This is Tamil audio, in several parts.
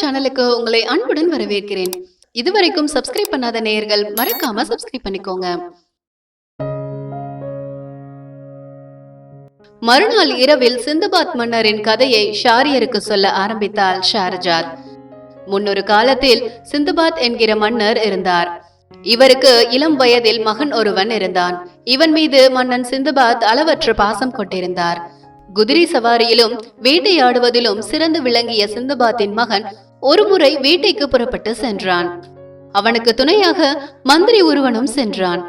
சேனலுக்கு உங்களை அன்புடன் வரவேற்கிறேன். இதுவரைக்கும் சப்ஸ்கிரைப் பண்ணாத நேயர்கள் மறக்காம சப்ஸ்கிரைப் பண்ணிக்கோங்க. மறுநாள் இரவில் சிந்துபாத் மன்னரின் கதையை ஷாரியருக்கு சொல்ல ஆரம்பித்தாள் ஷாரஜாத். முன்னொரு காலத்தில் சிந்துபாத் என்கிற மன்னர் இருந்தார். இவருக்கு இளம் வயதில் மகன் ஒருவன் இருந்தான். இவன் மீது மன்னன் சிந்துபாத் அளவற்ற பாசம் கொண்டிருந்தார். குதிரை சவாரியிலும் வேட்டையாடுவதிலும் சிறந்து விளங்கிய சிந்துபாத்தின் மகன் ஒருமுறை வேட்டைக்கு புறப்பட்டு சென்றான். அவனுக்கு துணையாக மந்திரி ஒருவனும் சென்றான்.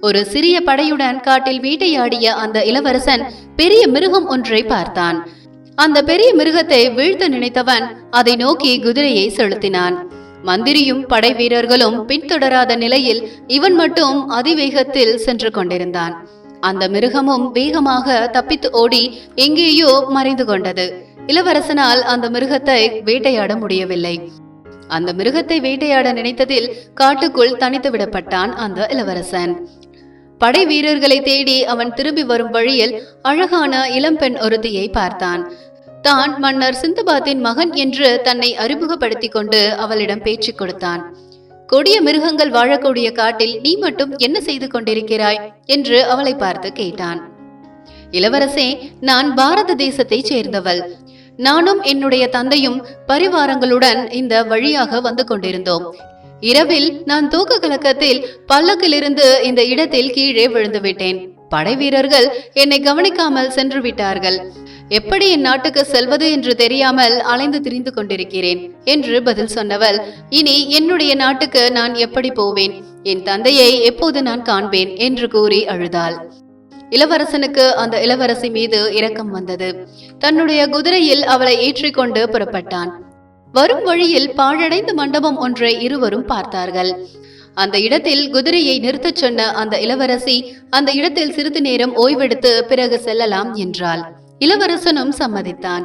ஒரு சிறிய படையுடன் காட்டில் வேட்டையாடிய அந்த இளவரசன் பெரிய மிருகம் ஒன்றை பார்த்தான். அந்த பெரிய மிருகத்தை வீழ்த்த நினைத்தவன் அதை நோக்கி குதிரையை செலுத்தினான். மந்திரியும் படை வீரர்களும் பின்தொடராத நிலையில் இவன் மட்டும் அதிவேகத்தில் சென்று கொண்டிருந்தான். அந்த மிருகமும் வேகமாக தப்பித்து ஓடி எங்கேயோ மறைந்து கொண்டது. இளவரசனால் அந்த மிருகத்தை வேட்டையாட முடியவில்லை. அந்த மிருகத்தை வேட்டையாட நினைத்ததில் காட்டுக்குள் தனித்து விடப்பட்டான் அந்த இளவரசன். படை வீரர்களை தேடி அவன் திரும்பி வரும் வழியில் அழகான இளம்பெண் ஒருத்தியை பார்த்தான். தான் மன்னர் சிந்துபாத்தின் மகன் என்று தன்னை அறிமுகப்படுத்திக் கொண்டு அவளிடம் பேச்சு கொடுத்தான். கொடிய மிருகங்கள் வாழக்கூடிய காட்டில் நீ மட்டும் என்ன செய்து கொண்டிருக்கிறாய்? என்று அவளை பார்த்து கேட்டான். இளவரசே நான் பாரத தேசத்தைச் சேர்ந்தவள். நானும் என்னுடைய தந்தையும் பரிவாரங்களுடன் இந்த வழியாக வந்து கொண்டிருந்தோம். இரவில் நான் தூக்க கலக்கத்தில் பல்லக்கிலிருந்து இந்த இடத்தில் கீழே விழுந்து விட்டேன். படை வீரர்கள் என்னை கவனிக்காமல் சென்று விட்டார்கள். எப்படி என் நாட்டுக்கு செல்வது என்று தெரியாமல் அலைந்து திரிந்து கொண்டிருக்கிறேன் என்று பதில் சொன்னவள் இனி என்னுடைய நாட்டுக்கு நான் எப்படி போவேன்? என் தந்தையை எப்போது நான் காண்பேன்? என்று கூறி அழுதாள். இளவரசனுக்கு அந்த இளவரசி மீது இரக்கம் வந்தது. தன்னுடைய குதிரையில் அவளை ஏற்றிக்கொண்டு புறப்பட்டான். வரும் வழியில் பாழடைந்த மண்டபம் ஒன்றை இருவரும் பார்த்தார்கள். அந்த இடத்தில் குதிரையை நிறுத்தச் சொன்ன அந்த இளவரசி அந்த இடத்தில் சிறிது நேரம் ஓய்வெடுத்து பிறகு செல்லலாம் என்றாள். இளவரசனும் சம்மதித்தான்.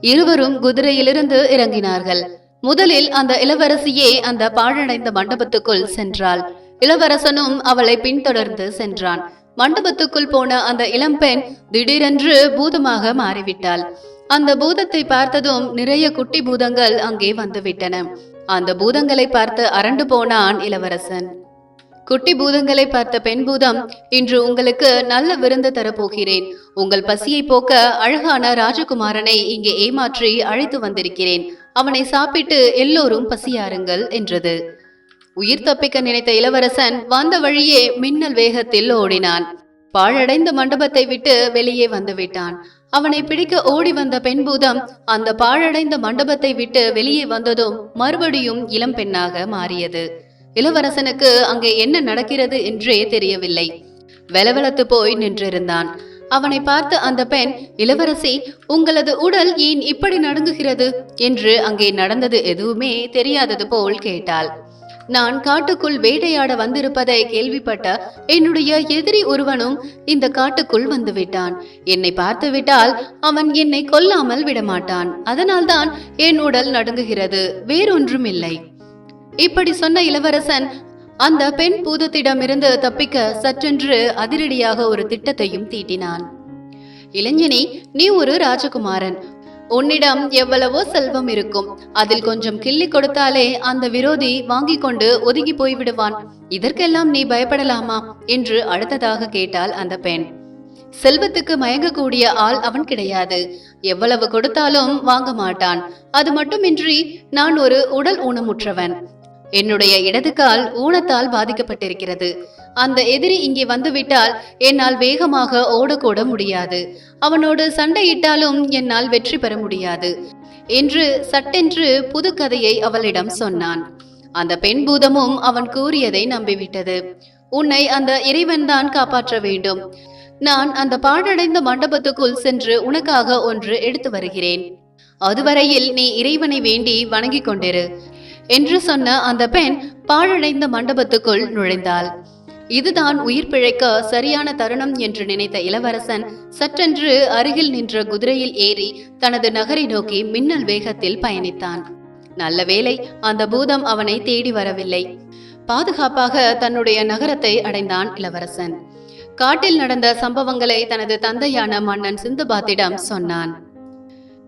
இருவரும் குதிரையிலிருந்து இறங்கினார்கள். முதலில் அந்த இளவரசியே அந்த பாழடைந்த மண்டபத்துக்குள் சென்றாள். இளவரசனும் அவளை பின்தொடர்ந்து சென்றான். மண்டபத்துக்குள் போன அந்த இளம்பெண் திடீரென்று பூதமாக மாறிவிட்டாள். அந்த பூதத்தை பார்த்ததும் நிறைய குட்டி பூதங்கள் அங்கே வந்துவிட்டன. அந்த பூதங்களை பார்த்து அரண்டு போனான் இளவரசன். குட்டி பூதங்களை பார்த்த பெண் பூதம் இன்று உங்களுக்கு நல்ல விருந்து தரப்போகிறேன். உங்கள் பசியை போக்க அழகான ராஜகுமாரனை இங்கே ஏமாற்றி அழைத்து வந்திருக்கிறேன். அவனை சாப்பிட்டு எல்லோரும் பசியாருங்கள் என்றது. உயிர் தப்பிக்க நினைத்த இளவரசன் வந்த வழியே மின்னல் வேகத்தில் ஓடினான். பாழடைந்த மண்டபத்தை விட்டு வெளியே வந்து விட்டான். அவனை பிடிக்க ஓடி வந்த பெண் பூதம் அந்த பாழடைந்த மண்டபத்தை விட்டு வெளியே வந்ததும் மறுபடியும் இளம் பெண்ணாக மாறியது. இளவரசனுக்கு அங்கே என்ன நடக்கிறது என்றே தெரியவில்லை. வெலவெலத்து போய் நின்றிருந்தான். அவனை பார்த்த அந்த பெண் இளவரசி உங்களது உடல் ஏன் இப்படி நடுங்குகிறது? என்று அங்கே நடந்தது எதுவுமே தெரியாதது போல் கேட்டாள். நான் காட்டுக்குள் வேட்டையாட வந்திருப்பதை கேள்விப்பட்ட என்னுடைய எதிரி ஒருவனும் இந்த காட்டுக்குள் வந்துவிட்டான். என்னை பார்த்துவிட்டால் அவன் என்னை கொல்லாமல் விடமாட்டான். அதனால்தான் என் உடல் நடுங்குகிறது வேறொன்றும் இல்லை இப்படி சொன்ன இளவரசன் அந்த பெண் பூதத்திடமிருந்து தப்பிக்க சற்றென்று அதிரடியாக ஒரு திட்டத்தையும் தீட்டினான். இளைஞனே நீ ஒரு ராஜகுமாரன். உன்னிடம் எவ்வளவோ செல்வம் இருக்கும். அதில் கொஞ்சம் கிள்ளி கொடுத்தாலே அந்த விரோதி வாங்கி கொண்டு ஒதுங்கி போய்விடுவான். இதற்கெல்லாம் நீ பயப்படலாமா? என்று அடுத்ததாக கேட்டாள் அந்த பெண். செல்வத்துக்கு மயங்கக்கூடிய ஆள் அவன் கிடையாது. எவ்வளவு கொடுத்தாலும் வாங்க மாட்டான். அது மட்டுமின்றி நான் ஒரு உடல் ஊனமுற்றவன். என்னுடைய இடது கால் ஊனத்தால் பாதிக்கப்பட்டிருக்கிறது. அந்த எதிரி இங்கே வந்துவிட்டால் என்னால் வேகமாக ஓடக்கூட முடியாது. அவனோடு சண்டையிட்டாலும் என்னால் வெற்றி பெற முடியாது என்று சட்டென்று புது கதையை அவளிடம் சொன்னான். அந்த பெண் பூதமும் அவன் கூறியதை நம்பிவிட்டது. உன்னை அந்த இறைவன்தான் காப்பாற்ற வேண்டும். நான் அந்த பாழடைந்த மண்டபத்துக்குள் சென்று உனக்காக ஒன்று எடுத்து வருகிறேன். அதுவரையில் நீ இறைவனை வேண்டி வணங்கிக் கொண்டிரு. என்று சொன்ன அந்த பெண் பாழடைந்த மண்டபத்துக்குள் நுழைந்தாள். இதுதான் உயிர் பிழைக்க சரியான தருணம் என்று நினைத்த இளவரசன் சற்றென்று அருகில் நின்ற குதிரையில் ஏறி தனது நகரை நோக்கி மின்னல் வேகத்தில் பயணித்தான். நல்ல வேளை அந்த பூதம் அவனை தேடி வரவில்லை. பாதுகாப்பாக தன்னுடைய நகரத்தை அடைந்தான் இளவரசன். காட்டில் நடந்த சம்பவங்களை தனது தந்தையான மன்னன் சிந்துபாத்திடம் சொன்னான்.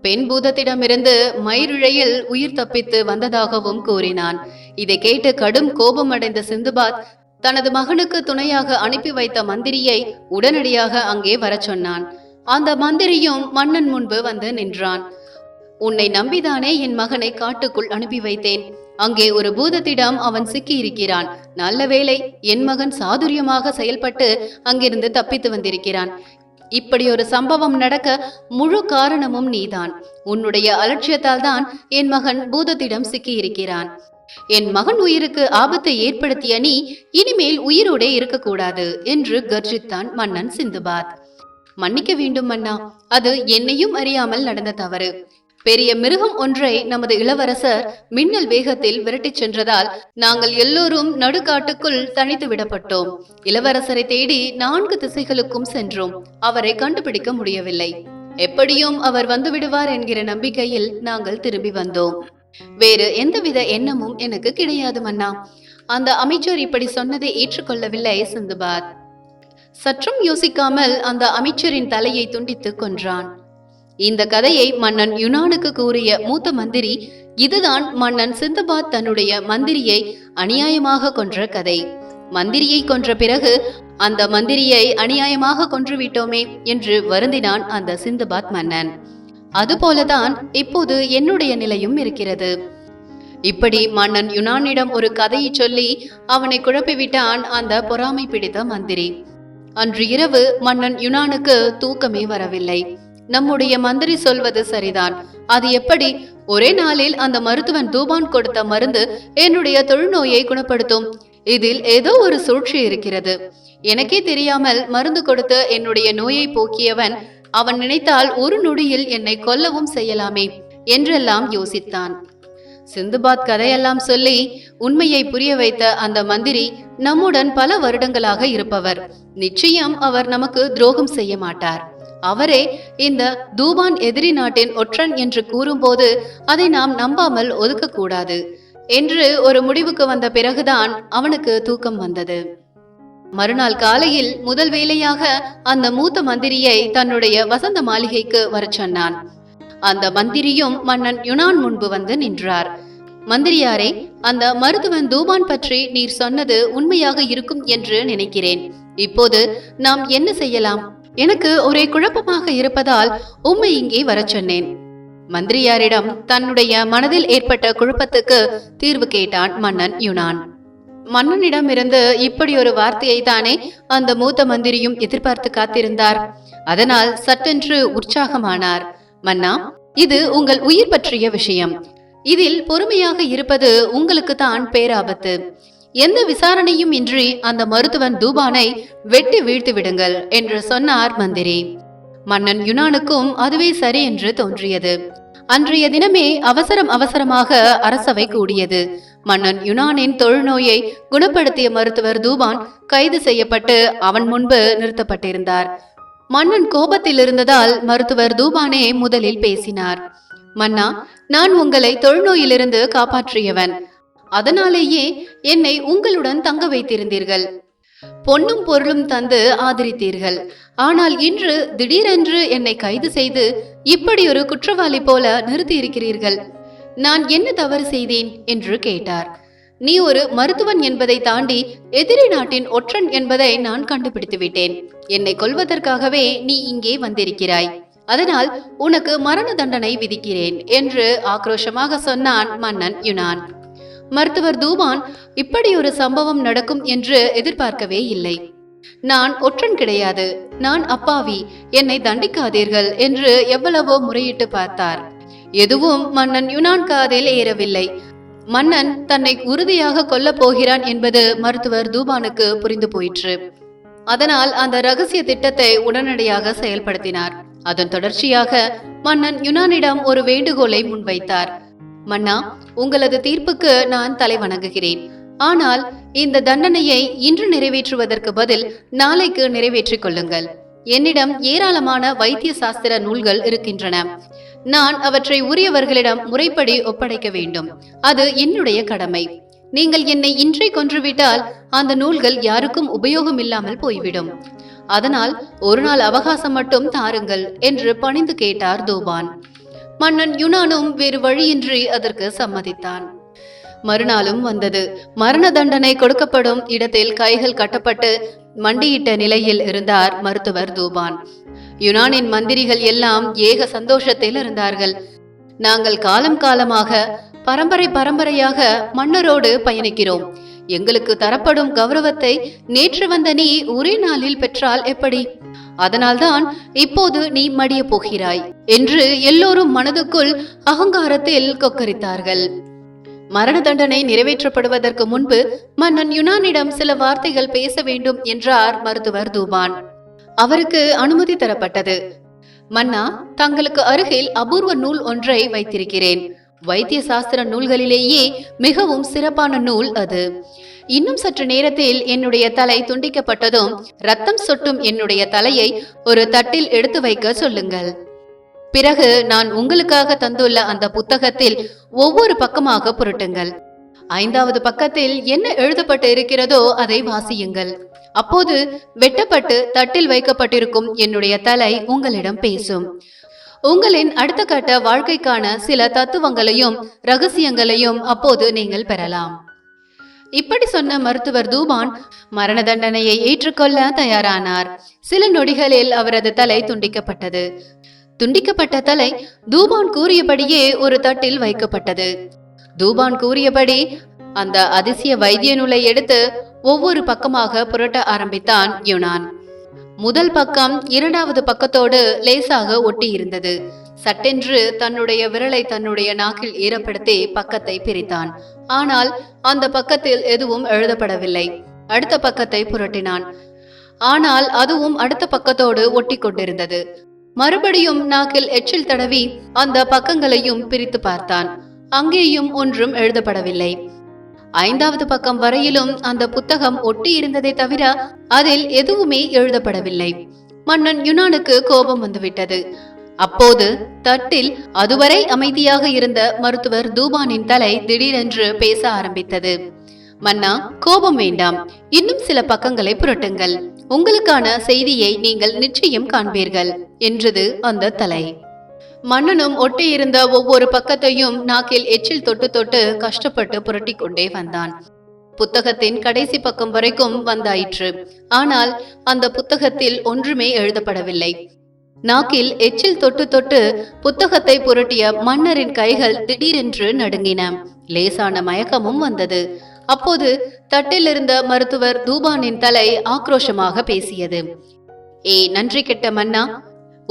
பெண் பூதத்திடமிருந்து மயிரிழையில் உயிர் தப்பித்து வந்ததாகவும் கூறினான். இதை கேட்டு கடும் கோபமடைந்த சிந்துபாத் தனது மகனுக்கு துணையாக அனுப்பி வைத்த மந்திரியை உடனடியாக அங்கே வரச் சொன்னான். அந்த மந்திரியும் மன்னன் முன்பு வந்து நின்றான். உன்னை நம்பிதானே என் மகனை காட்டுக்குள் அனுப்பி வைத்தேன். அங்கே ஒரு பூதத்திடம் அவன் சிக்கி இருக்கிறான் நல்ல வேளை என் மகன் சாதுரியமாக செயல்பட்டு அங்கிருந்து தப்பித்து வந்திருக்கிறான். இப்படி ஒரு சம்பவம் நடக்க முழு காரணமும் நீதான். உன்னுடைய அலட்சியத்தால் தான் என் மகன் பூதத்திடம் சிக்கியிருக்கிறான். என் மகன் உயிருக்கு ஆபத்தை ஏற்படுத்திய நீ இனிமேல் உயிரோடே இருக்கக்கூடாது என்று கர்ஜித்தான் மன்னன் சிந்துபாத். மன்னிக்க வேண்டும் மன்னா அது என்னையும் அறியாமல் நடந்த தவறு. பெரிய மிருகம் ஒன்றை நமது இளவரசர் மின்னல் வேகத்தில் விரட்டிச் சென்றதால் நாங்கள் எல்லோரும் நடுக்காட்டுக்குள் தனித்து விடப்பட்டோம். இளவரசரை தேடி நான்கு திசைகளுக்கும் சென்றோம். அவரை கண்டுபிடிக்க முடியவில்லை. எப்படியும் அவர் வந்துவிடுவார் என்கிற நம்பிக்கையில் நாங்கள் திரும்பி வந்தோம். வேறு எந்தவித எண்ணமும் எனக்கு கிடையாது மன்னா. அந்த அமைச்சர் இப்படி சொன்னதை ஏற்றுக்கொள்ளவில்லை சிந்துபாத். சற்றும் யோசிக்காமல் அந்த அமைச்சரின் தலையை துண்டித்து கொன்றான். இந்த கதையை மன்னன் யுனானுக்கு கூறிய மூத்த மந்திரி இதுதான் மன்னன் சிந்தபாத் தன்னுடைய மந்திரியை அநியாயமாக கொன்ற கதை. மந்திரியை கொன்ற பிறகு அந்த மந்திரியை அநியாயமாக கொன்றுவிட்டோமே என்று வருந்தினான் அந்த சிந்துபாத் மன்னன். அதுபோலதான் இப்போது என்னுடைய நிலையும் இருக்கிறது. இப்படி மன்னன் யுனானிடம் ஒரு கதையை சொல்லி அவனை குழப்பிவிட்டான் அந்த பொறாமை பிடித்த மந்திரி. அன்று இரவு மன்னன் யுனானுக்கு தூக்கமே வரவில்லை. நம்முடைய மந்திரி சொல்வது சரிதான். அது எப்படி? ஒரே நாளில் அந்த மருத்துவன் தூபான் கொடுத்த மருந்து என்னுடைய தொழுநோயை குணப்படுத்தும். இதில் ஏதோ ஒரு சூழ்ச்சி இருக்கிறது. எனக்கே தெரியாமல் மருந்து கொடுத்து என்னுடைய நோயை போக்கியவன் அவன் நினைத்தால் ஒரு நொடியில் என்னை கொல்லவும் செய்யலாமே என்றெல்லாம் யோசித்தான். சிந்துபாத் கதையெல்லாம் சொல்லி உண்மையை புரிய வைத்த அந்த மந்திரி நம்முடன் பல வருடங்களாக இருப்பவர். நிச்சயம் அவர் நமக்கு துரோகம் செய்ய மாட்டார். அவரே இந்த தூபான் எதிரி நாட்டின் ஒற்றன் என்று கூறும்போது அதை நாம் நம்பாமல் ஒதுக்கக்கூடாது என்று ஒரு முடிவுக்கு வந்த பிறகுதான் அவனுக்கு தூக்கம் வந்தது. மறுநாள் காலையில் முதல் வேலையாக அந்த மூத்த மந்திரியை தன்னுடைய வசந்த மாளிகைக்கு வரச் சொன்னான். அந்த மந்திரியும் மன்னன் யுனான் முன்பு வந்து நின்றார். மந்திரியாரே அந்த மருத்துவன் தூபான் பற்றி நீர் சொன்னது உண்மையாக இருக்கும் என்று நினைக்கிறேன். இப்போது நாம் என்ன செய்யலாம்? எனக்கு ஒரே குழப்பமாக இருப்பதால் உம்மை இங்கே வரச் சொன்னேன். மந்திரியாரிடம் தன்னுடைய மனதில் ஏற்பட்ட குழப்பத்துக்கு தீர்வு கேட்டான் மன்னன் யுனான். மன்னனிடமிருந்து இப்படி ஒரு வார்த்தையை தானே அந்த மூத்த மந்திரியும் எதிர்பார்த்து காத்திருந்தார். அதனால் சட்டென்று உற்சாகமானார். மன்னா இது உங்கள் உயிர் பற்றிய விஷயம். இதில் பொறுமையாக இருப்பது உங்களுக்கு தான் பேராபத்து. எந்த விசாரணையும் இன்றி அந்த மருத்துவன் தூபானை வெட்டி வீழ்த்து விடுங்கள் என்று சொன்னார் மந்திரி. மன்னன் யுனானுக்கும் அதுவே சரி என்று தோன்றியது. அன்றைய தினமே அவசரம் அவசரமாக அரசவை கூடியது. மன்னன் யுனானின் தொழுநோயை குணப்படுத்திய மருத்துவர் தூபான் கைது செய்யப்பட்டு அவன் முன்பு நிறுத்தப்பட்டிருந்தார். மன்னன் கோபத்தில் இருந்ததால் மருத்துவர் தூபானே முதலில் பேசினார். மன்னா நான் உங்களை தொழுநோயிலிருந்து காப்பாற்றியவன். அதனாலேயே என்னை உங்களுடன் தங்க வைத்திருந்தீர்கள். பொன்னும் பொருளும் தந்து ஆதரித்தீர்கள். ஆனால் இன்று திடீரென்று என்னை கைது செய்து இப்படி ஒரு குற்றவாளி போல நிறுத்தி இருக்கிறீர்கள் நான் என்ன தவறு செய்தேன் என்று கேட்டார். நீ ஒரு மருத்துவன் என்பதை தாண்டி எதிரி நாட்டின் ஒற்றன் என்பதை நான் கண்டுபிடித்து விட்டேன் என்னை கொல்வதற்காகவே நீ இங்கே வந்திருக்கிறாய். அதனால் உனக்கு மரண தண்டனை விதிக்கிறேன் என்று ஆக்ரோஷமாக சொன்னான் மன்னன் யுனான். மருத்துவர் தூபான் இப்படி ஒரு சம்பவம் நடக்கும் என்று எதிர்பார்க்கவே இல்லை. நான் ஒற்றன் கிடையாது நான் அப்பாவி என்னை தண்டிக்காதீர்கள் என்று எவ்வளவோ முறையிட்டு பார்த்தார். எதுவும் மன்னன் யுனான் காதில் ஏறவில்லை. மன்னன் தன்னை உறுதியாக கொல்லப் போகிறான் என்பது மருத்துவர் தூபானுக்கு புரிந்து போயிற்று. அதனால் அந்த ரகசிய திட்டத்தை உடனடியாக செயல்படுத்தினார். அதன் தொடர்ச்சியாக மன்னன் யுனானிடம் ஒரு வேண்டுகோளை முன்வைத்தார். மன்னா உங்களது தீர்ப்புக்கு நான் தலை வணங்குகிறேன். ஆனால் இந்த தண்டனையை இன்று நிறைவேற்றுவதற்கு பதில் நாளைக்கு நிறைவேற்றிக் கொள்ளுங்கள். என்னிடம் ஏராளமான வைத்திய சாஸ்திர நூல்கள் இருக்கின்றன. நான் அவற்றை உரியவர்களிடம் முறைப்படி ஒப்படைக்க வேண்டும். அது என்னுடைய கடமை. நீங்கள் என்னை இன்றை கொன்றுவிட்டால் அந்த நூல்கள் யாருக்கும் உபயோகம் இல்லாமல் போய்விடும். அதனால் ஒரு நாள் அவகாசம் மட்டும் தாருங்கள் என்று பணிந்து கேட்டார் தூபான். மன்னன் யுனானும் வேறு வழியின்றி அதற்கு சம்மதித்தான். மறுநாளும் வந்தது. மரண தண்டனை கொடுக்கப்படும் இடத்தில் கைகள் கட்டப்பட்டு மண்டியிட்ட நிலையில் இருந்தார் மருத்துவர் தூபான். யுனானின் மந்திரிகள் எல்லாம் ஏக சந்தோஷத்தில் இருந்தார்கள். நாங்கள் காலம் காலமாக பரம்பரை பரம்பரையாக மன்னரோடு பயணிக்கிறோம். எங்களுக்கு தரப்படும் கௌரவத்தை நேற்று வந்த நீ ஒரே நாளில் பெற்றால் எப்படி? அதனால்தான் இப்போது நீ மடிய போகிறாய் என்று எல்லோரும் மனதுக்குள் அகங்காரத்தில் கொக்கரித்தார்கள். மரண தண்டனை நிறைவேற்றப்படுவதற்கு முன்பு மன்னன் யுனானிடம் சில வார்த்தைகள் பேச வேண்டும் என்றார் மருத்துவர் தூபான். அவருக்கு அனுமதி தரப்பட்டது. மன்னா தங்களுக்கு அருகில் அபூர்வ நூல் ஒன்றை வைத்திருக்கிறேன். வைத்திய சாஸ்திர நூல்களிலேயே மிகவும் சிறப்பான நூல் அது. இன்னும் சற்று நேரத்தில் என்னுடைய தலை துண்டிக்கப்பட்டதும் ரத்தம் சொட்டும் என்னுடைய தலையை ஒரு தட்டில் எடுத்து வைக்க சொல்லுங்கள். பிறகு நான் உங்களுக்காக தந்துள்ள அந்த புத்தகத்தில் ஒவ்வொரு பக்கமாக புரட்டுங்கள். ஐந்தாவது பக்கத்தில் என்ன எழுதப்பட்டு இருக்கிறதோ அதை வாசியுங்கள். அப்போது வெட்டப்பட்டு தட்டில் வைக்கப்பட்டிருக்கும் என்னுடைய தலை உங்களிடம் பேசும். உங்களின் அடுத்த கட்ட வாழ்க்கைக்கான சில தத்துவங்களையும் ரகசியங்களையும் அப்போது நீங்கள் பெறலாம். இப்படி சொன்ன மருத்துவர் தூபான் மரண தண்டனையை ஏற்றுக்கொள்ள தயாரானார். சில நொடிகளில் அவரது தலை துண்டிக்கப்பட்டது. துண்டிக்கப்பட்ட தலை தூபான் கூறியபடியே ஒரு தட்டில் வைக்கப்பட்டது. தூபான் கூறியபடி அந்த அதிசய வைத்திய நூலை எடுத்து ஒவ்வொரு பக்கமாக புரட்ட ஆரம்பித்தான் யுனான். முதல் பக்கம் இரண்டாவது பக்கத்தோடு லேசாக ஒட்டி இருந்தது சட்டென்று தன்னுடைய விரலை தன்னுடைய நாக்கில் ஈரப்படுத்தி பக்கத்தை பிரித்தான். ஆனால் அந்த பக்கத்தில் எதுவும் எழுதப்படவில்லை. அடுத்த பக்கத்தை புரட்டினான். ஆனால் அதுவும் அடுத்த பக்கத்தோடு ஒட்டி கொண்டிருந்தது மறுபடியும் நாக்கில் எச்சில் தடவி அந்த பக்கங்களையும் பிரித்து பார்த்தான். அங்கேயும் ஒன்றும் எழுதப்படவில்லை. ஐந்தாவது பக்கம் வரையிலும் அந்த புத்தகம் ஒட்டி இருந்ததை தவிர அதில் எதுவுமே எழுதப்படவில்லை. மன்னன் யுனானுக்கு கோபம் வந்துவிட்டது. அப்போது தட்டில் அதுவரை அமைதியாக இருந்த மருத்துவர் தூபானின் தலை திடீரென்று பேச ஆரம்பித்தது. மன்னா கோபம் வேண்டாம். இன்னும் சில பக்கங்களை புரட்டுங்கள். உங்களுக்கான செய்தியை நீங்கள் நிச்சயம் காண்பீர்கள் என்றது அந்த தலை. மன்னனும் ஒட்டியிருந்த ஒவ்வொரு பக்கத்தையும் நாக்கில் எச்சில் தொட்டு தொட்டு கஷ்டப்பட்டு புரட்டி கொண்டே வந்தான். புத்தகத்தின் கடைசி பக்கம் வரைக்கும் வந்தாயிற்று. ஆனால் அந்த புத்தகத்தில் ஒன்றுமே எழுதப்படவில்லை. நாக்கில் எச்சில் தொட்டு தொட்டு புத்தகத்தை புரட்டிய மன்னரின் கைகள் திடீரென்று நடுங்கின. லேசான மயக்கமும் வந்தது. அப்போது தட்டில் இருந்த மருத்துவர் தூபானின் தலை ஆக்ரோஷமாக பேசியது. ஏ நன்றி கெட்ட மன்னா.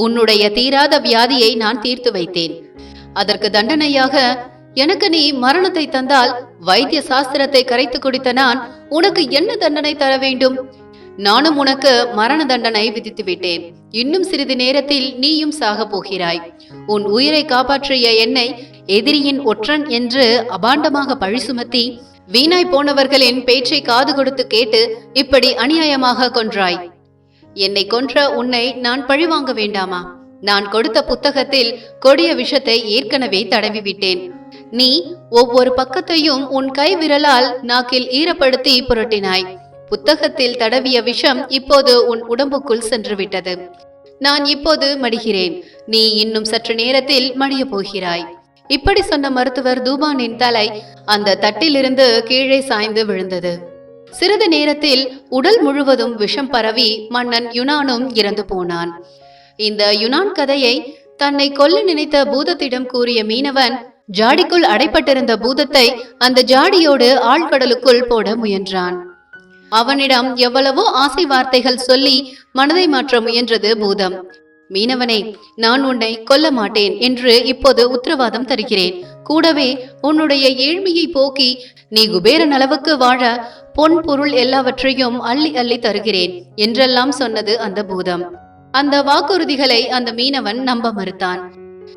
உன்னுடைய தீராத வியாதியை நான் தீர்த்து வைத்தேன். அதற்கு தண்டனையாக எனக்கு நீ மரணத்தை தந்தால் வைத்திய சாஸ்திரத்தை கரைத்து குடித்த நான் உனக்கு என்ன தண்டனை தர வேண்டும்? நானும் உனக்கு மரண தண்டனை விதித்து விட்டேன். இன்னும் சிறிது நேரத்தில் நீயும் சாக போகிறாய். உன் உயிரை காப்பாற்றிய என்னை எதிரியின் ஒற்றன் என்று அபாண்டமாக பழி சுமத்தி வீணாய் போனவர்களின் பேச்சை காது கொடுத்து கேட்டு இப்படி அநியாயமாக கொன்றாய். என்னை கொன்ற உன்னை நான் பழிவாங்க வேண்டாமா? நான் கொடுத்த புத்தகத்தில் கொடிய விஷத்தை ஏற்கனவே தடவி விட்டேன் நீ ஒவ்வொரு பக்கத்தையும் உன் கை விரலால் நாக்கில் ஈரப்படுத்தி புரட்டினாய். புத்தகத்தில் தடவிய விஷம் இப்போது உன் உடம்புக்குள் சென்று விட்டது நான் இப்போது மடிகிறேன். நீ இன்னும் சற்று நேரத்தில் மடிய போகிறாய். இப்படி சொன்ன மருத்துவர் தூபானின் தலை அந்த தட்டிலிருந்து கீழே சாய்ந்து விழுந்தது. சிறிது நேரத்தில் உடல் முழுவதும் விஷம் பரவி மன்னன் யுனானும் இறந்து போனான். இந்த யுனான் கதையை தன்னை கொல்ல நினைத்த பூதத்திடம் கூறிய மீனவன் ஜாடிக்குள் அடைப்பட்டிருந்த பூதத்தை அந்த ஜாடியோடு ஆழ்கடலுக்குள் போட முயன்றான். அவனிடம் எவ்வளவோ ஆசை வார்த்தைகள் சொல்லி மனதை மாற்ற முயன்றது பூதம். மீனவனே நான் உன்னை கொல்ல மாட்டேன் என்று இப்போது உத்தரவாதம் தருகிறேன். கூடவே உன்னுடைய ஏழ்மையை போக்கி நீ குபேரன் அளவுக்கு வாழ பொன் பொருள் எல்லாவற்றையும் அள்ளி அள்ளி தருகிறேன் என்றெல்லாம் சொன்னது அந்த பூதம். அந்த வாக்குறுதிகளை அந்த மீனவன் நம்ப மறுத்தான்.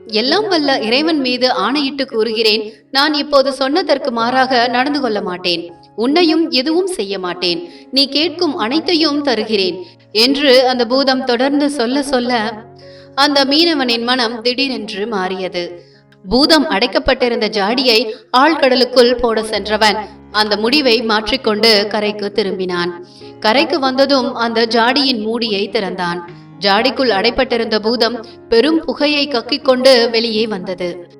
எல்லாம் வல்ல இறைவன் மீது ஆணையிட்டு கூறுகிறேன் நான் இப்போது சொன்னதற்கு மாறாக நடந்து கொள்ள மாட்டேன். உன்னையும் எதுவும் செய்ய மாட்டேன். நீ கேட்கும் அனைத்தையும் தருகிறேன். என்று அந்த பூதம் தொடர்ந்து சொல்ல சொல்ல அந்த மீனவனின் மனம் திடீரென்று மாறியது. பூதம் அடைக்கப்பட்டிருந்த ஜாடியை ஆழ்கடலுக்குள் போட சென்றவன் அந்த முடிவை மாற்றிக்கொண்டு கரைக்கு திரும்பினான். கரைக்கு வந்ததும் அந்த ஜாடியின் மூடியை திறந்தான். ஜாடிக்குள் அடைப்பட்டிருந்த பூதம் பெரும் புகையை கக்கிக்கொண்டு வெளியே வந்தது.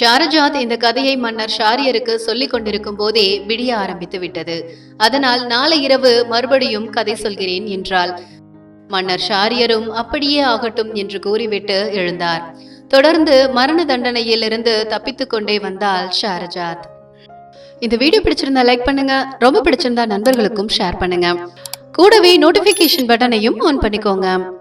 ஷாரஜாத் இந்த கதையை மன்னர் ஷாரியருக்கு சொல்லிக் கொண்டிருக்கும் போதே விடிய ஆரம்பித்து விட்டது. அதனால் நாளை இரவு மறுபடியும் கதை சொல்கிறேன் என்றாள். மன்னர் ஷாரியரும் அப்படியே ஆகட்டும் என்று கூறிவிட்டு எழுந்தார். தொடர்ந்து மரண தண்டனையிலிருந்து தப்பித்துக் கொண்டே வந்தாள் ஷாரஜாத். இந்த வீடியோ பிடிச்சிருந்தா லைக் பண்ணுங்க ரொம்ப பிடிச்சிருந்தா நண்பர்களுக்கும் ஷேர் பண்ணுங்க. கூடவே நோட்டிபிகேஷன் பட்டனையும் ஆன் பண்ணிக்கோங்க.